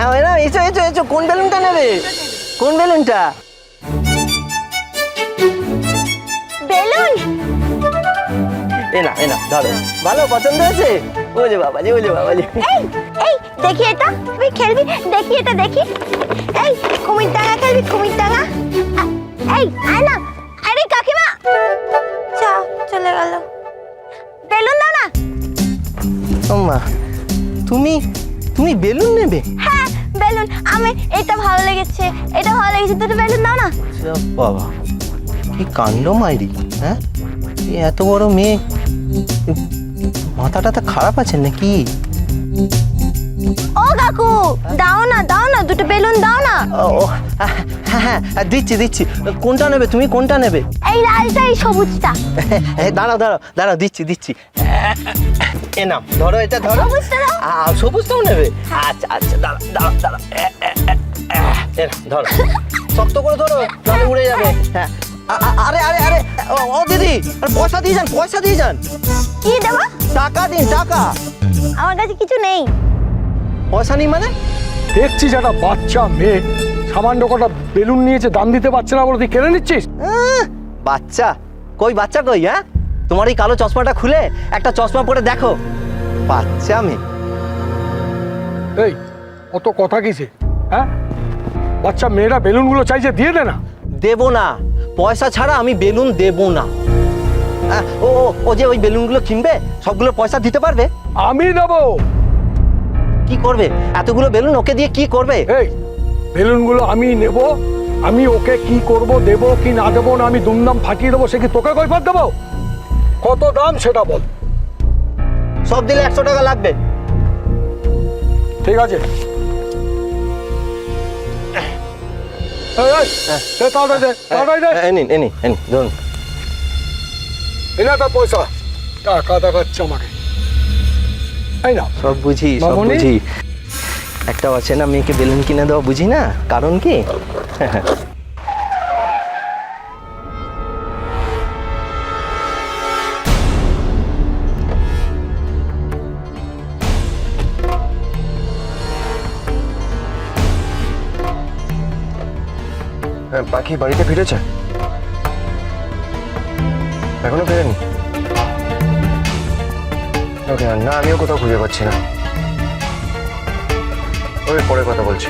এনেছো কোন বেলুনটা নেবে? কোন বেলুনটা বেলুন! এ না এ না ধরো ভালো পছন্দ হয়েছে? ওলে বাবাজি ওলে বাবাজি। এই এই দেখি এটা তুই খেলবি দেখি এটা দেখি। এই কুমির ডাঙা খেলবি কুমির ডাঙা আ- এই আয় না আরে কাকিমা। চা চলে গেল। বেলুন দাও না। মা তুমি তুমি বেলুন নেবে? হ্যাঁ বেলুন আমি এটা ভালো লেগেছে এটা ভালো লেগেছে দুটো বেলুন দাও না। বাবা কি কাণ্ড মাইরি হ্যাঁ? এত বড় মেয়ে মাথাটা তো খারাপ আছে নাকি? ও কাকু দাও না দাও না দুটো বেলুন দাও না। ও হ্যাঁ হ্যাঁ হ্যাঁ, দিচ্ছি দিচ্ছি। কোনটা নেবে তুমি কোনটা নেবে? এই লালটা এই সবুজটা। দাঁড়াও দাঁড়াও দাঁড়াও দিচ্ছি দিচ্ছি। এ নাও ধরো এটা ধরো সবুজটাও নেবে আচ্ছা আচ্ছা দাঁড়া দাঁড়া নাও, ধরো শক্ত করে ধরো নাহলে উড়ে যাবে হ্যাঁ আরে আরে আরে ও ও দিদি আরে পয়সা দিয়ে যান পয়সা দিয়ে যান কি দেবো টাকা দিন টাকা আমার কাছে কিছু নেই পয়সা নেই মানে দেখছি একটা বাচ্চা মেয়ে সামান্য কটা বেলুন নিয়েছে দাম দিতে পারছে না বলে তুই কেড়ে নিচ্ছিস বাচ্চা কই বাচ্চা কই হ্যাঁ তোমার এই কালো চশমাটা খুলে একটা চশমা পরে দেখো। বাচ্চা আমি এই অত কথা কিসে? হ্যাঁ? বাচ্চা মেয়েরা বেলুনগুলো চাইছে দিয়ে দে না। দেবো না। পয়সা ছাড়া আমি বেলুন দেবো না। আহ, ও ও, ও যে ওই বেলুনগুলো কিনবে সবগুলো পয়সা দিতে পারবে? আমি দেবো কি করবে? এতগুলো বেলুন ওকে দিয়ে কি করবে? এই বেলুনগুলো আমি নেব আমি ওকে কি করব দেবো কি না দেবো না আমি দুমদাম ফাটিয়ে দেবো সে কি তোকে কৈফাত দেবো? কত দাম সেটা বল। সব দিলে একশো টাকা লাগবে। ঠিক আছে। পয়সা। টাকা দেখাচ্ছে আমাকে। না সব বুঝি সব বুঝি। একটা আছে না মেয়েকে বেলুন কিনে দেওয়া বুঝি না? কারণ কি? পাখি বাড়িতে ফিরেছে? এখনও ফেরেনি? ওকে, না আমিও কোথাও খুঁজে পাচ্ছি না। ওই পরে কথা বলছি।